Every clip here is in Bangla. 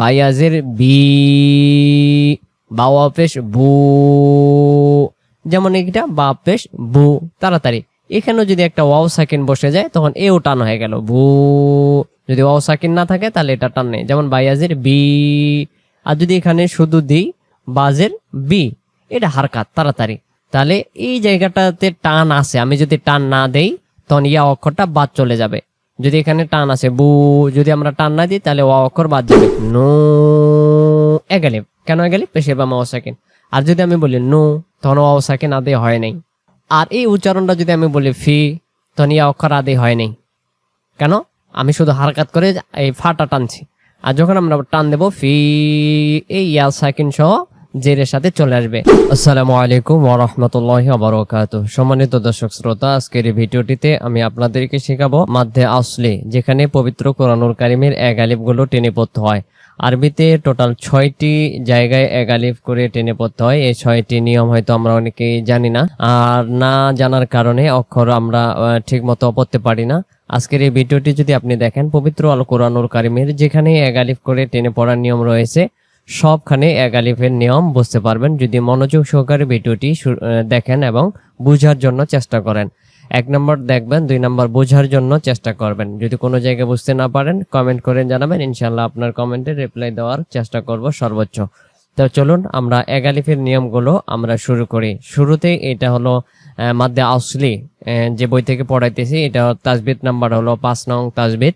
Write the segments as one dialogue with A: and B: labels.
A: বায়াজের বি বাওয়া পেশ বু। যেমন এইটা, বা পেশ বু। তাড়াতাড়ি। এখানেও যদি একটা ওয়াও সাকিন বসে যায়, তখন এও টান হয়ে গেল। বু। যদি ওয়াও সাকিন না থাকে, তাহলে এটা টান নেই। যেমন বায়াজের বি। আর যদি এখানে শুধু দিই, বাজের বি। এটা হারকাত, তাড়াতাড়ি। তাহলে এই জায়গাটাতে টান আছে। আমি যদি টান না দেই, তখন ইয়া অক্ষরটা বাদ চলে যাবে। যদি এখানে টান আছে বু, যদি আমরা টান না দিই, তাহলে অক্ষর বাদ যাবে। নো এগালিব কেন এগালিব পেশে বা মাও সাকিন। আর যদি আমি বলি নো, তখন ওয়াও সাকিন আদে হয় নাই। আর এই উচ্চারণটা যদি আমি বলি ফি, তখন ইয়া অক্ষর আদে হয় নাই। কেন? আমি শুধু হারকাত করে এই ফাটা টানছি। আর যখন আমরা টান দেবো, ফি, এই ইয়া সাকিন সহ জেরের সাথে চলে আসবে। আসসালামু আলাইকুম ওরহমতুল্লাহ আবরকাত সম্মানিত দর্শক শ্রোতা, আজকের এই ভিডিওটিতে আমি আপনাদেরকে শেখাবো মাধ্যে আসলে, যেখানে পবিত্র কোরআনুল কারিমের এক আলিফগুলো টেনে পড়তে হয়। আরবিতে টোটাল ছয়টি জায়গায় এক আলিফ করে টেনে পড়তে হয়। এই ছয়টি নিয়ম হয়তো আমরা অনেকেই জানি না। আর না জানার কারণে অক্ষর আমরা ঠিক মতো পড়তে পারি না। আজকের এই ভিডিওটি যদি আপনি দেখেন, পবিত্র আল কোরআনুল কারিমের যেখানে এক আলিফ করে টেনে পড়ার নিয়ম রয়েছে সবখানে এক আলিফের নিয়ম, বুঝতে পারবেন। যদি মনোযোগ সহকারে ভিডিওটি দেখেন এবং বুঝার জন্য চেষ্টা করেন। এক নম্বর দেখবেন, দুই নম্বর বোঝার জন্য চেষ্টা করবেন। যদি কোনো জায়গায় বুঝতে না পারেন কমেন্ট করে জানাবেন। ইনশাল্লাহ আপনার কমেন্টে রিপ্লাই দেওয়ার চেষ্টা করব সর্বোচ্চ। তো চলুন, আমরা এক আলিফের নিয়মগুলো আমরা শুরু করি। শুরুতেই এটা হলো মাদ্দে আসলি যে বই থেকে পড়াইতেছি, এটা তাজবিদ নাম্বার হলো পাঁচ নং তাজবিদ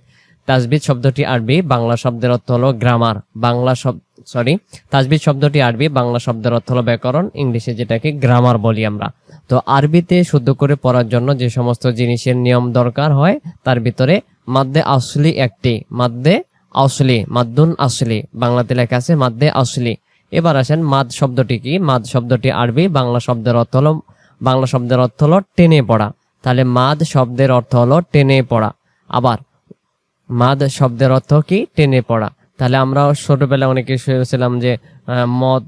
A: তাজবিদ শব্দটি আরবি, বাংলা শব্দের অর্থ হলো গ্রামার বাংলা শব্দ সরি তাজবিদ শব্দটি আরবি, বাংলা শব্দের অর্থ হলো ব্যাকরণ, ইংলিশে যেটাকে গ্রামার বলি আমরা। তো আরবিতে শুদ্ধ করে পড়ার জন্য যে সমস্ত জিনিসের নিয়ম দরকার হয়, তার ভিতরে মাদ্দে আসলি একটি, মাদ্দে আসলি, মাদ্দুন আসলি, বাংলাতে লেখা আছে মাদ্দে আসলি। এবার আসেন মাদ শব্দটি কি? মাদ শব্দটি আরবি, বাংলা শব্দের অর্থ হলো, বাংলা শব্দের অর্থ হলো টেনে পড়া। তাহলে মাদ শব্দের অর্থ হলো টেনে পড়া। আবার মাদ শব্দের অর্থ কি? টেনে পড়া। তাহলে আমরা ছোটবেলায় অনেকে শুনেছিলাম যে মদ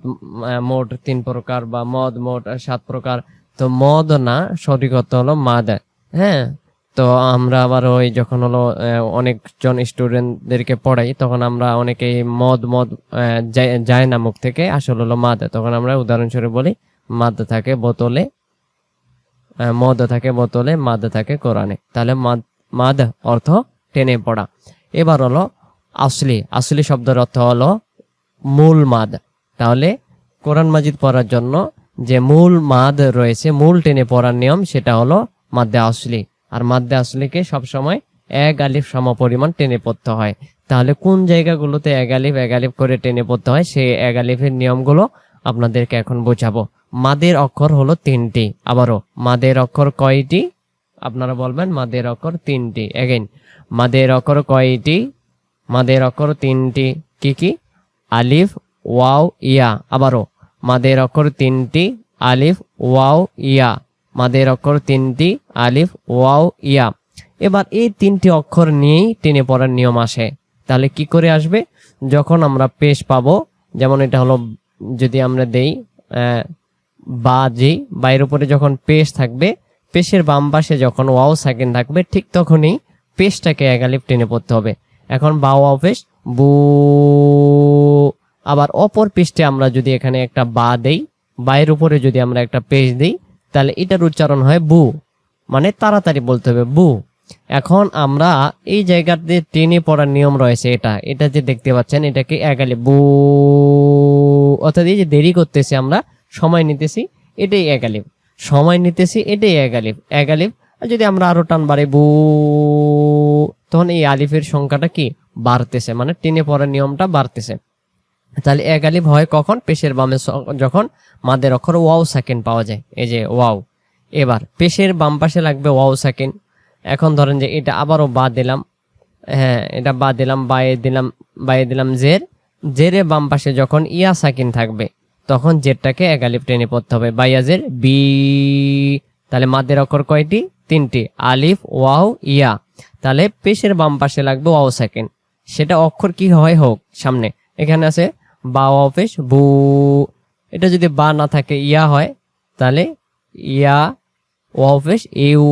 A: মোট তিন প্রকার বা মদ মোট সাত প্রকার। তো মদ না, সঠিক হলো মাদ। হ্যাঁ? তো আমরা আবার ওই যখন হলো অনেকজন স্টুডেন্টদেরকে পড়াই, তখন আমরা অনেকেই মদ মদ যায়- যায় না মুখ থেকে, আসলে হলো মাদ। তখন আমরা উদাহরণস্বরূপ বলি, মাদ থাকে বোতলে মদ থাকে বোতলে, মাদ থাকে কোরআনে। তাহলে মাদ মাদ অর্থ টেনে পড়া। এবার হলো আসলি আসলি শব্দের অর্থ হলো মূল মাদ। তাহলে কোরআন মাজিদ পড়ার জন্য যে মূল মাদ রয়েছে, মূল টেনে পড়ার নিয়ম, সেটা হলো মাদ্দে আসলি। আর মাদ্দে আসলিকে সবসময় এক আলিফ সম পরিমাণ টেনে পড়তে হয়। তাহলে কোন জায়গাগুলোতে এক আলিফ এক আলিফ করে টেনে পড়তে হয়, সেই এক আলিফের নিয়মগুলো আপনাদেরকে এখন বোঝাবো। মাদের অক্ষর হলো তিনটি। আবারও, মাদের অক্ষর কয়টি? আপনারা বলবেন মাদের অক্ষর তিনটি। এগেইন মাদের অক্ষর কয়টি? মাদের অক্ষর তিনটি কি কি? আলিফ, ওয়াও, ইয়া। আবারও, মাদের অক্ষর তিনটি, আলিফ, ওয়াও, ইয়া। মাদের অক্ষর তিনটি, আলিফ, ওয়াও, ইয়া। এবার এই তিনটি অক্ষর নিয়েই টেনে পড়ার নিয়ম আসে। তাহলে কি করে আসবে? যখন আমরা পেশ পাবো, যেমন এটা হলো, যদি আমরা দেই বা, জি বাইর উপরে যখন পেশ থাকবে, পেশের বাম পাশে যখন ওয়াও সেকেন্ড থাকবে, ঠিক তখনই পেশটাকে এক আলিফ টেনে পড়তে হবে। এখন বা ওয়াও পেশ বু, আবার অপর পৃষ্ঠে আমরা যদি এখানে একটা বা দেই বাইরের উপরে যদি আমরা একটা পেশ দিই, তাহলে এটার উচ্চারণ হয় বু মানে তাড়াতাড়ি বলতে হবে বু। এখন আমরা এই জায়গাতে টেনে পড়ার নিয়ম রয়েছে এটা এটা যে দেখতে পাচ্ছেন, এটাকে একালে বু, অর্থাৎ এই যে দেরি করতেছি আমরা, সময় নিতেছি, এটাই একালিপ সময় নিতেছি, এটাই একালিপ একালিপ যদি আমরা আরও টান বাড়ে বু তখন এই আলিফের সংখ্যাটা কি? বাড়তেছে। মানে টেনে পড়ার নিয়মটা বাড়তেছে। তাহলে এক আলিফ হয় কখন? পেশের বামে যখন মাদের অক্ষর ওয়াও সেকেন্ড পাওয়া যায়। এই যে ওয়াও। এবার পেশের বাম পাশে লাগবে ওয়াও সেকেন্ড। এখন ধরেন যে এটা আবারও বা দিলাম। হ্যাঁ এটা বা দিলাম, বায়ে দিলাম বায়ে দিলাম জের। জেরে বাম পাশে যখন ইয়া সাকিন থাকবে, তখন জেরটাকে এক আলিফ টেনে পড়তে হবে। বাইয়াজের বি। তাহলে মাদের অক্ষর কয়টি? তিনটি। আলিফ, ওয়াও, ইয়া। তাহলে পেশের বাম পাশে লাগবে ওয়াও সেকেন্ড। সেটা অক্ষর কি হয়? হোক, সামনে। এখানে আছে বা ওয়াও পেশ, বু। এটা যদি বা না থাকে, ইয়া হয়, তাহলে ইয়া, ওয়াও পেশ, ইউ।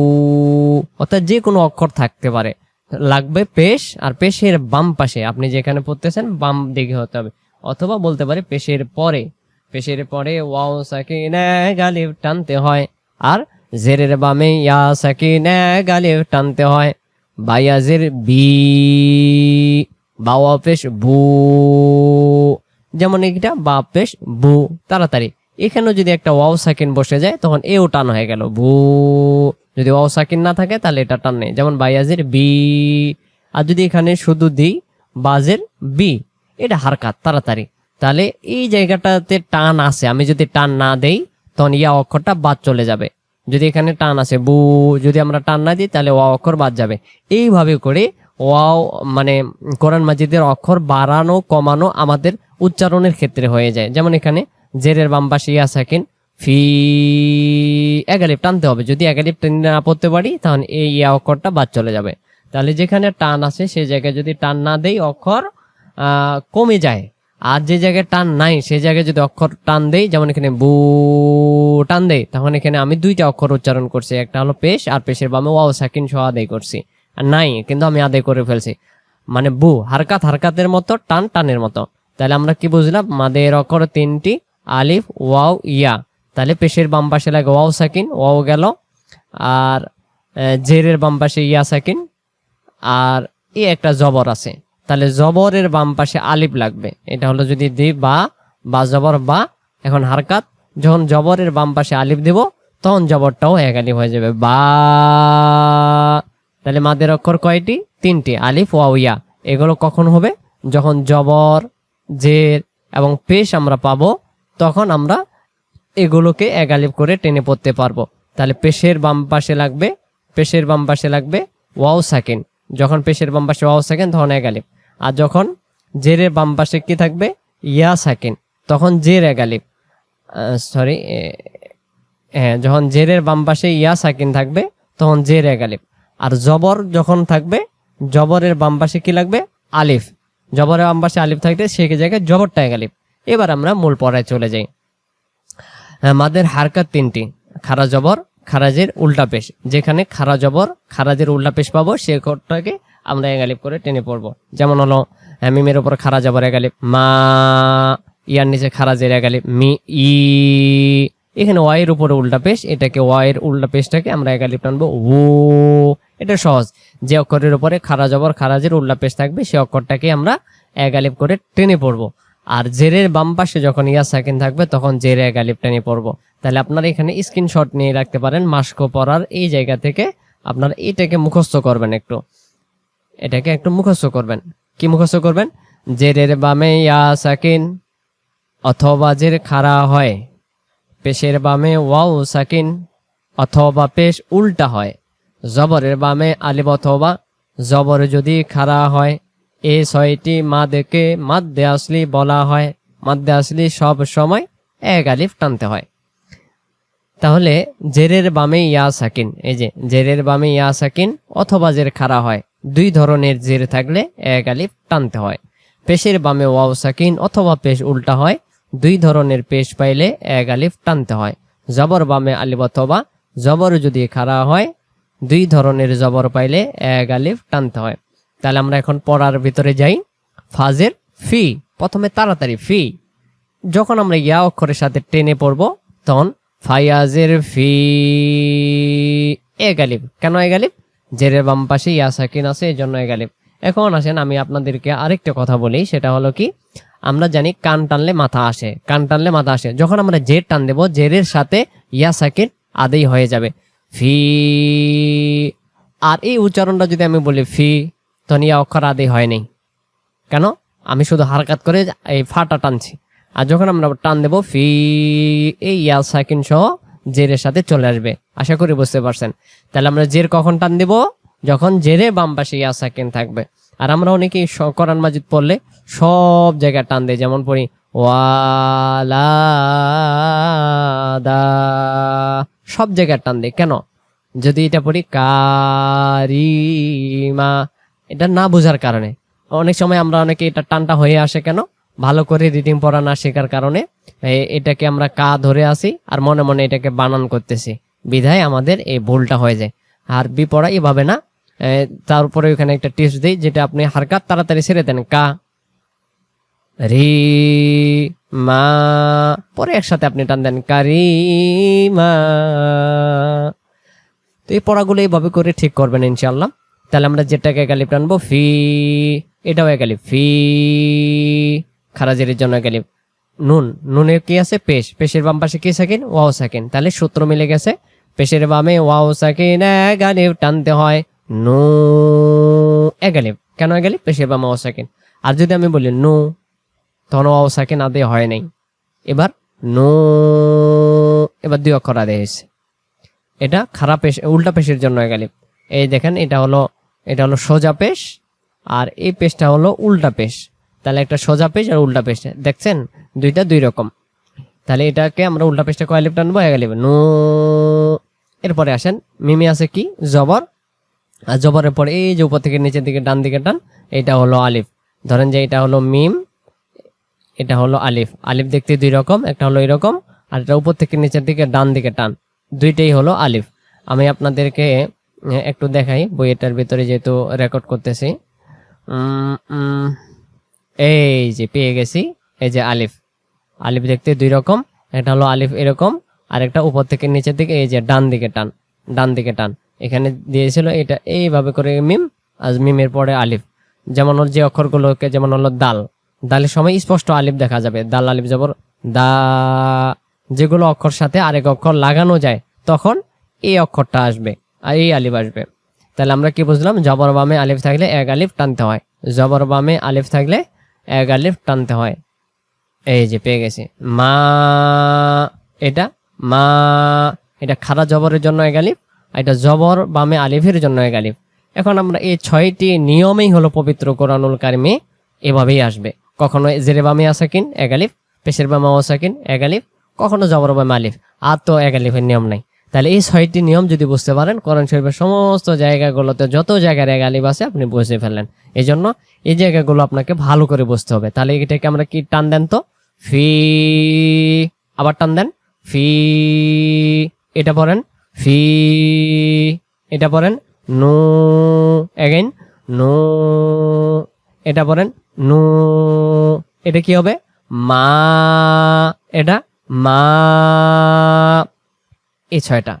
A: অর্থাৎ যে কোনো অক্ষর থাকতে পারে। লাগবে পেশ আর পেশের বাম পাশে। আপনি যেখানে পড়তেছেন, বাম দিকে হতে হবে। অথবা বলতে পারে পেশের পরে। পেশের পরে ওয়াও সাকিন গালিব টানতে হয়। আর জেরের বামে ইয়া সাকিন গালিব টানতে হয়। বায়াজের বি, বাওয়া পেশ বু, যেমন এটা বা পেশ বু, তাড়াতাড়ি। এখানেও যদি একটা ওয়াও সাকিন বসে যায়, তখন এও টান হয়ে গেল। বু, যদি ওয়াও সাকিন না থাকে, তাহলে এটা টান নেই। যেমন বায়াজের বি, আর যদি এখানে শুধু দিই বাজের বি, এটা হারকাত, তাড়াতাড়ি। তাহলে এই জায়গাটাতে টান আছে। আমি যদি টান না দেই, তখন ইয়া অক্ষরটা বাদ চলে যাবে। যদি এখানে টান আছে, বু, যদি আমরা টান না দিই, তাহলে ওয়া অক্ষর বাদ যাবে। এইভাবে করে ওয়াও মানে কোরআন মাজিদের অক্ষর বাড়ানো, কমানো আমাদের উচ্চারণের ক্ষেত্রে হয়ে যায়। যেমন এখানে, জেরের বাম পাশে ইয়া সাকিন, ফি এগালিপ টানতে হবে। যদি এগালিপ টেনে না পড়তে পারি তখন এই ইয়া অক্ষরটা বাদ চলে যাবে। তাহলে যেখানে টান আছে সেই জায়গায় যদি টান না দেই, অক্ষর কমে যায়। আর যে জায়গায় টান নাই সেই জায়গায় যদি অক্ষর টান দেই, যেমন এখানে বু টান দেই, তখন এখানে আমি দুইটা অক্ষর উচ্চারণ করছি। একটা হলো পেশ, আর পেশের বামে ওয়াও সাকিন সহ আদায় করছি। আর নাই, কিন্তু আমি আদায় করে ফেলছি। মানে বু, হারকাত হারকাতের মতো, টান টানের মতো। তাহলে আমরা কি বুঝলাম? মাদের অক্ষর তিনটি, আলিফ, ওয়াও, ইয়া। তাহলে পেশের বাম পাশে লাগে ওয়াও সাকিন, ওয়াও গেল। আর জেরের বাম পাশে ইয়া সাকিন। আর, এ একটা জবর আছে। তাহলে জবরের বাম পাশে আলিফ লাগবে। এটা হলো যদি দিই বা বা জবর, বা, এখন হারকাত। যখন জবরের বাম পাশে আলিফ দিব, তখন জবরটাও এক হয়ে যাবে। বা, তাহলে মাদের অক্ষর কয়টি? তিনটি। আলিফ ওয়া ইয়া। এগুলো কখন হবে? যখন জবর, জের এবং পেশ আমরা পাবো, তখন আমরা এগুলোকে এক করে টেনে পড়তে পারব। তাহলে পেশের বাম পাশে লাগবে, পেশের বাম পাশে লাগবে, ওয়াও, সাকিন। যখন পেশের বাম পাশে ওয়াও, সাকিন, তখন এক আর যখন জেরের বাম পাশে কি থাকবে? ইয়া সাকিন। তখন জের আলিফ সরি হ্যাঁ যখন জেরের বাম পাশে ইয়া সাকিন থাকবে তখন জের আলিফ আর জবর যখন থাকবে জবরের বাম পাশে কি লাগবে? আলিফ। জবরের বাম পাশে আলিফ থাকবে সে জায়গায়? জবরটা আলিফ এবার আমরা মূল পড়ায় চলে যাই। হ্যাঁ, মাদের হারকাত তিনটি। খারা জবর খারাজের উল্টা পেশ। যেখানে খারা জবর খারাজের উল্টা পেশ পাবো সে কোডটাকে আমরা এগালিপ করে টেনে পড়ব। যেমন হলো হ্যাঁ, মিমের উপর খারা জবর এগালিপ মা ইয়ার নিচে খারাজের এগালিপ মি ই এখানে ওয়াইয়ের উপরে উল্টা পেশ এটাকে ওয়াইয়ের উল্টা পেশটাকে আমরা এগালিপ টানবো ও এটা সহজ। যে অক্ষরের উপরে খারা জবর খারাজের উল্টা পেশ থাকবে সে অক্ষরটাকে আমরা এগালিপ করে টেনে পড়ব। আর জেরের বাম পাশে যখন ইয়া সাকিন থাকবে তখন জেরে আলিফ টেনে পড়ব। তাহলে আপনারা এখানে স্ক্রিনশট নিয়ে রাখতে পারেন মাস্কো পরার এই জায়গা থেকে আপনারা এটাকে মুখস্থ করবেন একটু। এটাকে একটু মুখস্থ করবেন। কি মুখস্থ করবেন? জেরের বামে ইয়া সাকিন অথবা জের খাড়া হয়, পেশের বামে ওয়াও সাকিন অথবা পেশ উল্টা হয়, জবরের বামে আলিব অথবা জবর যদি খাড়া হয় এই ছয়টি মাদেকে মাদ্দে আসলি বলা হয় মাদ্দে আসলি সব সময় এক আলিফ টানতে হয়। তাহলে জেরের বামে ইয়া সাকিন, এই যে জেরের বামে ইয়া সাকিন অথবা জের খাড়া হয় দুই ধরনের জের থাকলে এক আলিফ টানতে হয়। পেশের বামে ওয়াও সাকিন অথবা পেশ উল্টা হয়। দুই ধরনের পেশ পাইলে এক আলিফ টানতে হয়। জবর বামে আলিফ অথবা জবর যদি খাড়া হয়, দুই ধরনের জবর পাইলে এক আলিফ টানতে হয়। তাহলে আমরা এখন পড়ার ভিতরে যাই। ফাজের ফি, প্রথমে তাড়াতাড়ি ফি। যখন আমরা ইয়া অক্ষরের সাথে টেনে পড়ব, তখন ফায়াজের ফি এ গালিব কেন এ গালিব জেরের বাম পাশে ইয়া সাকিন আছে, এই জন্য গালিব। এখন আসেন, আমি আপনাদেরকে আরেকটা কথা বলি, সেটা হলো কি, আমরা জানি কান টানলে মাথা আসে, কান টানলে মাথা আসে। যখন আমরা জের টান দেবো, জেরের সাথে ইয়া সাকিন আদেই হয়ে যাবে। ফি, আর এই উচ্চারণটা যদি আমি বলি, ফি তখন ইয়া অক্ষর আদেই হয় নাই। কেন? আমি শুধু হারকাত করে এই ফাটা টানছি। আর যখন আমরা টান দেবো, ফি, এই ইয়া সাকিন সহ জেরের সাথে চলে আসবে। আশা করি বুঝতে পারছেন। তাহলে আমরা জের কখন টান দেব? যখন জেরে বাম পাশে ইয়া সাকিন থাকবে। আর আমরা অনেকেই কোরআন মাজিদ পড়লে সব জায়গায় টান দেয় যেমন পড়ি, ওয়ালা সব জায়গায় টান দেয় কেন? যদি এটা পড়ি, কারিমা এটা না বোঝার কারণে। অনেক সময় আমরা অনেকে এটা টানটা হয়ে আসে কেন? ভালো করে রিডিং পড়া না শেখার কারণে। এটাকে আমরা কা ধরে আসি আর মনে মনে এটাকে বানান করতেছি। বিধায় আমাদের এই ভুলটা হয়ে যায়। আর বি পড়া এভাবে না। তারপরে ওখানে একটা টিপস দিই, যেটা আপনি হারকাত তাড়াতাড়ি ছেড়ে দেন। কা, রি, মা, পরে একসাথে আপনি টান দেন। কারি মা। তো এই পড়াগুলো এইভাবে করে ঠিক করবেন ইনশাল্লাহ তাহলে আমরা যেটাকে একালিপ টানবো, ফি, এটাও একালিপ। ফি, খারাজের জন্য একালিপ। নুন, নুনে কি আছে? পেশ। পেশের বাম পাশে কি সাকিন? ওয়াও সাকিন। তাহলে সূত্র মিলে গেছে। পেশের বামে ওয়াও সাকিন এগালিপ টানতে হয়, নো নু এগালিপ কেন এগালিপ পেশের বামে ওয়াও সাকিন। আর যদি আমি বলি নো, তখন ওয়াও সাকিন আদে হয় নাই। এবার নো, এবার দুই অক্ষর আদে হয়েছে। এটা খারাপ পেশ, উল্টা পেশের জন্য এগালিপ এই দেখেন, এটা হলো এটা হলো সোজা পেশ, আর এই পেশটা হলো উল্টা পেশ। তাহলে একটা সোজা পেশ আর উল্টা পেশ। দেখছেন? দুইটা দুই রকম। তাহলে এটাকে আমরা উল্টা পেশটা কয় টানবো এগালিপ নো এরপরে আসেন, মিমি আছে কি? জবর। আর জবরের পরে এই যে উপর থেকে নিচের দিকে, ডান দিকে টান, এটা হলো আলিফ। ধরেন যে এটা হলো মিম, এটা হলো আলিফ। আলিফ দেখতে দুই রকম, একটা হলো এরকম, আর এটা উপর থেকে নিচের দিকে, ডান দিকে টান। দুইটাই হলো আলিফ। আমি আপনাদেরকে একটু দেখাই বইয়েটার ভিতরে যেহেতু রেকর্ড করতেছি। এই যে পেয়ে গেছি, এই যে আলিফ। আলিফ দেখতে দুই রকম একটা হলো আলিফ এরকম আর একটা উপর থেকে নিচের দিকে, এই যে ডান দিকে টান, ডান দিকে টান। এখানে দিয়েছিল এটা এইভাবে করে মিম আজ মিমের পরে আলিফ। যেমন ওর যে অক্ষরগুলোকে, যেমন হলো দাল। দালের সময় স্পষ্ট আলিফ দেখা যাবে। দাল, আলিফ, জবর, দা। যেগুলো অক্ষর সাথে আরেক অক্ষর লাগানো যায়, তখন এই অক্ষরটা আসবে আর এই আলিফ আসবে। তাহলে আমরা কি বুঝলাম? জবর বামে আলিফ থাকলে এক আলিফ টানতে হয়। জবর বামে আলিফ থাকলে এক আলিফ টানতে হয়। এই যে পেয়ে গেছি। মা, এটা মা, এটা খারা জবরের জন্য আর এটা জবর বামে আলিফের জন্য আলিফ। এখন আমরা এই ছয়টি নিয়মেই হলো পবিত্র কোরআনুল কারিমে এভাবেই আসবে। কখনো জেরে বামে আসাকিন, এক আলিফ, পেশের বামে ওসাকিন এক আলিফ, কখনো জবর বামে আলিফ, আর তো এক আলিফের নিয়ম নাই। তাহলে এই ছয়টি নিয়ম যদি বুঝতে পারেন, কোরআন শরীফের সমস্ত জায়গাগুলোতে যত জায়গার আলিফ আছে, আপনি বুঝে ফেললেন। এই জন্য এই জায়গাগুলো আপনাকে ভালো করে বুঝতে হবে। তাহলে এটাকে আমরা কি টান দেন তো? ফি আবার টান দেন। ফি, এটা পড়েন, ফি, এটা পড়েন, নো এগেইন নো, এটা পড়েন, নো, এটা কি হবে? মা, এটা মা, এই ছয়টা।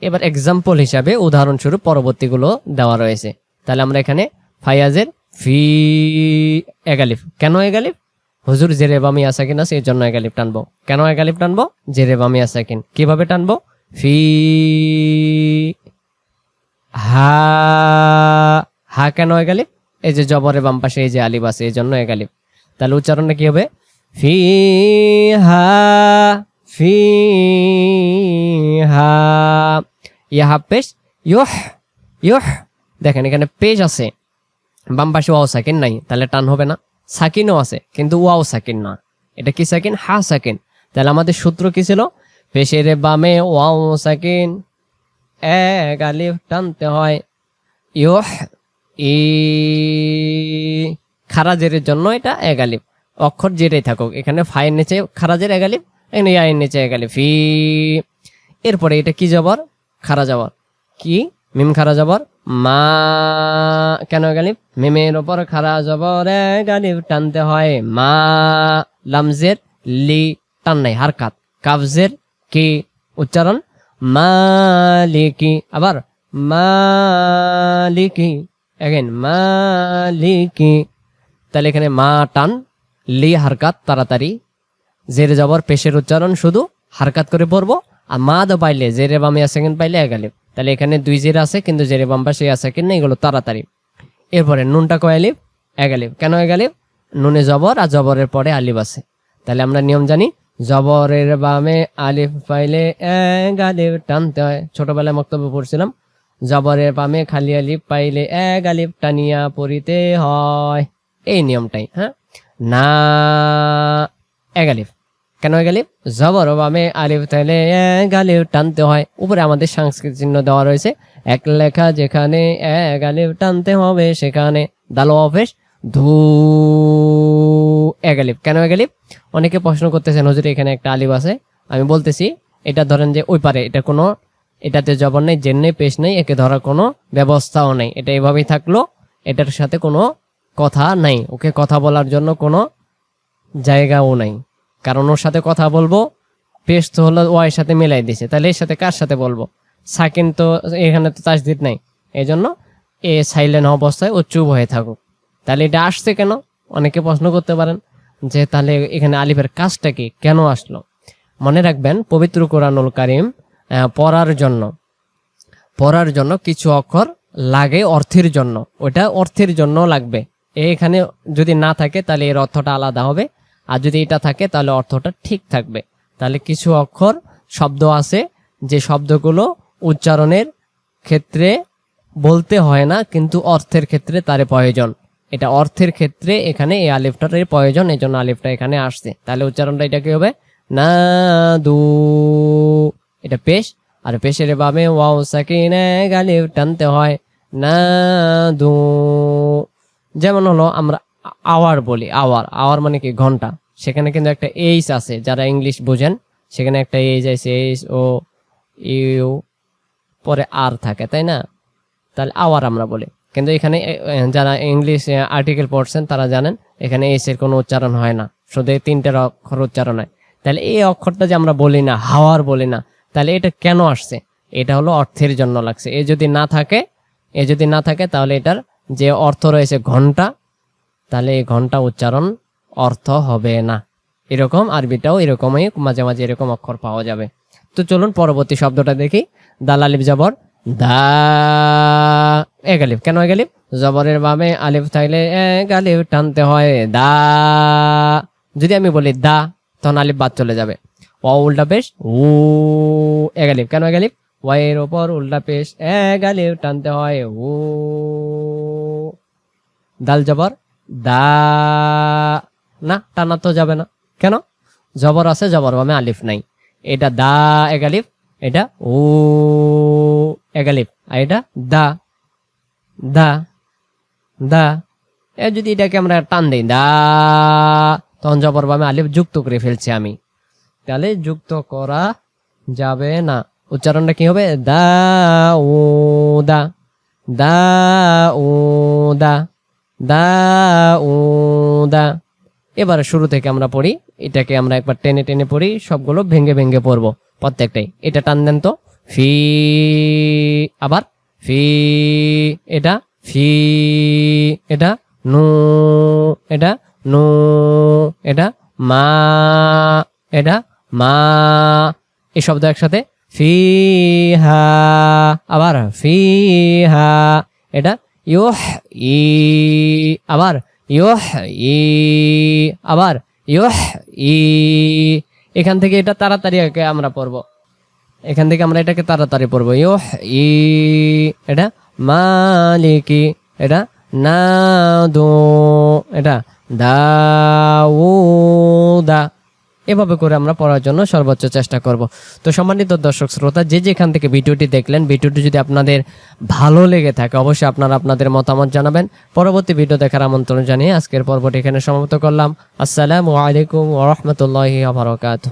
A: এবার এক্সাম্পল হিসাবে উদাহরণস্বরূপ পরবর্তীগুলো দেওয়া রয়েছে। তাহলে আমরা এখানে ফায়াজের ফি, এগালিফ। কেন এগালিফ? হুজুর জেরে বামি আসাকিন আছে এই জন্য এগালিফ টানবো। কেন এগালিফ টানবো? জেরে বামি আসাকিন। কীভাবে টানবো? ফি হা হা কেন এগালিফ এই যে জবরে বাম পাশে এই যে আলিফ আছে, এই জন্য এগালিফ তাহলে উচ্চারণটা কি হবে? ফি হা ফি হা, ইহা পেশ ইয়হ ইয়হ দেখেন এখানে পেশ আছে। বাম পাশে ওয়াও সাকিন নাই, তাহলে টান হবে না। সাকিনও আছে, কিন্তু ওয়াও সাকিন না। এটা কি সাকিন? হা সাকিন। তাহলে আমাদের সূত্র কি ছিল? পেশের বামে ওয়াও সাকিন। এক আলিফ টানতে হয়। ইয়হ ই, খারাজের জন্য এটা এক অক্ষর যেটাই থাকুক, এখানে ফাইয়ের নিচে খারাজের এক আলিফ, এখানে আইয়ের নিচে এক আলিফ। ফি এরপরে এটা কি জবর? খারা জবর। কি? মিম খারা জবর, মা কেন গালিব? মিমের ওপর খারা জবর গালিব টানতে হয়। মা লামজের লি টান নাই, হারকাত। কাবজের কি উচ্চারণ? মালিকি, আবার মালিকি এগেন মালিকি। তাহলে এখানে মা টান, লি হারকাত, তাড়াতাড়ি। জেরে জবর, পেশের উচ্চারণ শুধু হারকাত করে পড়ব, আর মা দো পাইলে, জেরে বামে সেকেন্ড পাইলে এগালিপ তাহলে এখানে দুই জের আছে, কিন্তু জেরে বাম পাশে আছে কিনা এগুলো তাড়াতাড়ি। এরপরে নুনটা কয় আলিফ? এগালিপ কেন এগালিপ নুনে জবর আর জবরের পরে আলিফ আছে। তাহলে আমরা নিয়ম জানি, জবরের বামে আলিফ পাইলে আলিফ টানতে হয়। ছোটবেলায় বক্তব্য পড়ছিলাম, জবরের বামে খালি আলিফ পাইলে এক আলিফ টানিয়া পড়িতে হয়। এই নিয়মটাই হ্যাঁ? না, এক আলিফ। কেন আলিফ জবর বামে আলিফ এক আলিফ টানতে হয়। উপরে আমাদের সাংস্কৃতিক চিহ্ন দেওয়া রয়েছে। এক লেখা যেখানে এক আলিফ টানতে হবে, সেখানে দালো অফেস ধু আলিফ কেন আলিফ অনেকে প্রশ্ন করতেছেন, হুজুর, এখানে একটা আলিফ আছে। আমি বলতেছি, এটা ধরেন যে ওই পারে, এটা কোনো, এটাতে জবর নেই, জেন নেই, পেশ নেই, একে ধরার কোনো ব্যবস্থাও নেই। এটা এভাবেই থাকল, এটার সাথে কোনো কথা নাই। ওকে কথা বলার জন্য কোনো জায়গাও নাই। কারণ ওর সাথে কথা বলব পেশ তো হলো ওয়াইয়ের সাথে মিলাই দিছে। তাহলে এর সাথে কার সাথে বলব? সাকিন তো এখানে তো তাসদিদ নাই। এই জন্য এ সাইলেন্ট অবস্থায় ও চুপ হয়ে থাকুক। তাহলে এটা আসছে কেন? অনেকে প্রশ্ন করতে পারেন যে তাহলে এখানে আলিফের কাজটা কি? কেন আসলো? মনে রাখবেন, পবিত্র কোরআনুল কারিম পড়ার জন্য পড়ার জন্য কিছু অক্ষর লাগে অর্থের জন্য। ওটা অর্থের জন্য লাগবে। এখানে যদি না থাকে, তাহলে এর অর্থটা আলাদা হবে। আর যদি এটা থাকে, তাহলে অর্থটা ঠিক থাকবে। তাহলে কিছু অক্ষর, শব্দ আছে, যে শব্দগুলো উচ্চারণের ক্ষেত্রে বলতে হয় না, কিন্তু অর্থের ক্ষেত্রে তার প্রয়োজন। এটা অর্থের ক্ষেত্রে এখানে এই আলিফটার প্রয়োজন এই জন্য আলিফটা এখানে আসছে। তাহলে উচ্চারণটা এটা কি হবে? না, দু, এটা পেশ। আর পেশের বামে ওয়াও সাকিনে গালিফ টানতে হয়। না, দু। যেমন হলো আমরা আওয়ার বলি, আওয়ার। আওয়ার মানে কি? ঘণ্টা। সেখানে কিন্তু একটা এইচ আছে, যারা ইংলিশ বোঝেন। সেখানে একটা এইচ আছে, এইচ, ও, ইউ, পরে আর থাকে, তাই না? তাহলে আওয়ার আমরা বলি। কিন্তু এখানে যারা ইংলিশ আর্টিকেল পড়ছেন, তারা জানেন, এখানে এস এর কোনো উচ্চারণ হয় না। শুধু তিনটের অক্ষর উচ্চারণ হয়। তাহলে এই অক্ষরটা যে আমরা বলি না, হাওয়ার বলি না, তাহলে এটা কেন আসছে? এটা হলো অর্থের জন্য লাগছে। এ যদি না থাকে, এ যদি না থাকে, তাহলে এটার যে অর্থ রয়েছে ঘণ্টা তাহলে এই ঘণ্টা উচ্চারণ অর্থ হবে না। এরকম আরবিটাও এরকমই, মাঝে মাঝে এরকম অক্ষর পাওয়া যাবে। তো চলুন পরবর্তী শব্দটা দেখি। দাল আলিফ জবর, দা এক আলিফ কেন এক জবরের বামে আলিফ থাকলে এক আলিফ টানতে হয়। দা, যদি আমি বলি দা, তখন আলিফ বাদ চলে যাবে। অ উল্টা পেশ, উ এক আলিফ কেন এক আলিফ ওয়াইয়ের ওপর উল্টা পেশ এক আলিফ টানতে হয়। উ, দাল জবর দা, না, টানা তো যাবে না। কেন? জবর আছে, জবর বামে আলিফ নাই। এটা দা এক এটা ও এক আর এটা দা দা দা। এ যদি এটাকে আমরা টান দিই, দা, তখন জবর বামে আলিফ যুক্ত করে ফেলছি আমি। তাহলে যুক্ত করা যাবে না। উচ্চারণটা কি হবে? দা, ও, দা দা, ও, দা। দা এবারে শুরু থেকে আমরা পড়ি, এটাকে আমরা একবার টেনে টেনে পড়ি, সবগুলো ভেঙে ভেঙে পড়ব প্রত্যেকটাই। এটা টান দেন তো। ফি, আবার। ফি, এটা। ফি, এটা। নু এটা। নু, এটা। মা এটা। মা, এই শব্দ একসাথে। ফি, হা, আবার। ফি, হা, এটা। ই আবার ইউহ ই আবার ইউহ ই এখান থেকে এটা তাড়াতাড়ি আমরা পড়ব। এখান থেকে আমরা এটাকে তাড়াতাড়ি পড়ব। ইউহ ই এটা মালিকি, এটা না দো এটা দাউদা। এভাবে করে আমরা পড়ার জন্য সর্বোচ্চ চেষ্টা করব। তো সম্মানিত দর্শক শ্রোতা, যে যেখান থেকে ভিডিওটি দেখলেন, ভিডিওটি যদি আপনাদের ভালো লেগে থাকে, অবশ্যই আপনারা আপনাদের মতামত জানাবেন। পরবর্তী ভিডিও দেখার আমন্ত্রণ জানিয়ে আজকের পর্বটি এখানে সমাপ্ত করলাম। আসসালামু আলাইকুম ওরহমতুল্লাহি আবরকাত